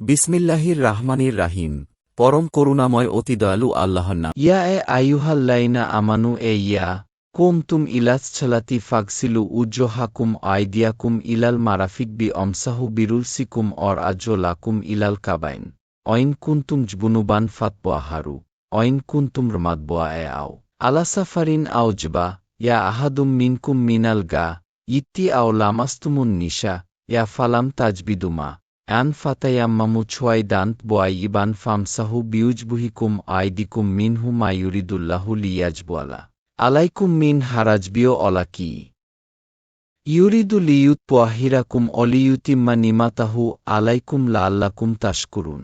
বিসমিল্লাহির রাহমানির রাহিম। পরম করুণাময় অতি দয়ালু আল্লাহর নাম। ইয়া এ আইয়ুহাল্লাইনা আমানু, এ ইয়া। কুমতুম ইলাস ছালাতি ফাগসিলু উজ্জোহাকুম আইদিয়াকুম ইলাল মারাফিক বি অমসাহু বিরুলসিকুম অর আজ্জোলাকুম ইলাল কাবাইন। অইন কুন্তুম জবুনুবান ফাতবোয়াহারু অইন কুন্তুম রমাদবোয়া এ আও। আলা সাফারিন আউজবা ইয়া আহাদুম মিনকুম মিনাল গা। ইত্তি আও লামাস্তুমুন নিশা। ইয়া ফালাম তাজবিদুমা অ্যান ফাতায়াম্মামু ছোয়াই দান্ত বোয়াই ইবান ফামসাহু বিউজবুহিকুম আইদিকুম মিনহু মায়ুরিদুল্লাহু লিয়াজবোয়ালা। আলাইকুম মিন হারাজবিও অলাকি। ইউরিদু লিয়ুত পোয়াহিরাকুম অলিয়ুতিম্মা নিমাতাহু আলাইকুম লাল্লাকুম তাশকুরুন।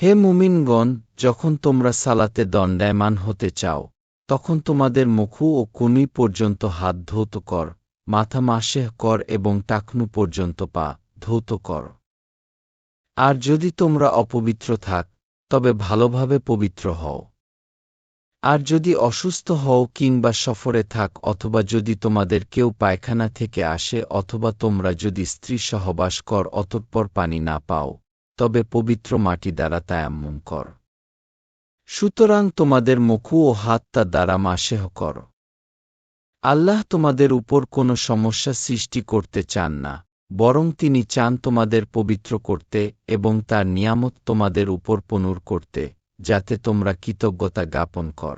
হে মুমিনগণ, যখন তোমরা সালাতে দণ্ডায়মান হতে চাও, তখন তোমাদের মুখু ও কুনি পর্যন্ত হাত ধৌত কর, মাথা মাসেহ কর এবং টাকনু পর্যন্ত পা। ধৌত কর। আর যদি তোমরা অপবিত্র থাক, তবে ভালোভাবে পবিত্র হও। আর যদি অসুস্থ হও কিংবা সফরে থাক অথবা যদি তোমাদের কেউ পায়খানা থেকে আসে অথবা তোমরা যদি স্ত্রী সহবাস কর অতঃপর পানি না পাও, তবে পবিত্র মাটি দ্বারা তায়াম্মুম কর। সুতরাং তোমাদের মুখু ও হাতটা দ্বারা মাসেহ কর। আল্লাহ তোমাদের উপর কোনো সমস্যা সৃষ্টি করতে চান না। বরং তিনি চান তোমাদের পবিত্র করতে এবং তার নিয়ামত তোমাদের উপর পনুর করতে, যাতে তোমরা কৃতজ্ঞতা জ্ঞাপন কর।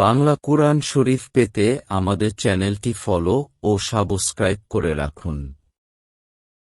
বাংলা কুরআন শরীফ পেতে আমাদের চ্যানেলটি ফলো ও সাবস্ক্রাইব করে রাখুন।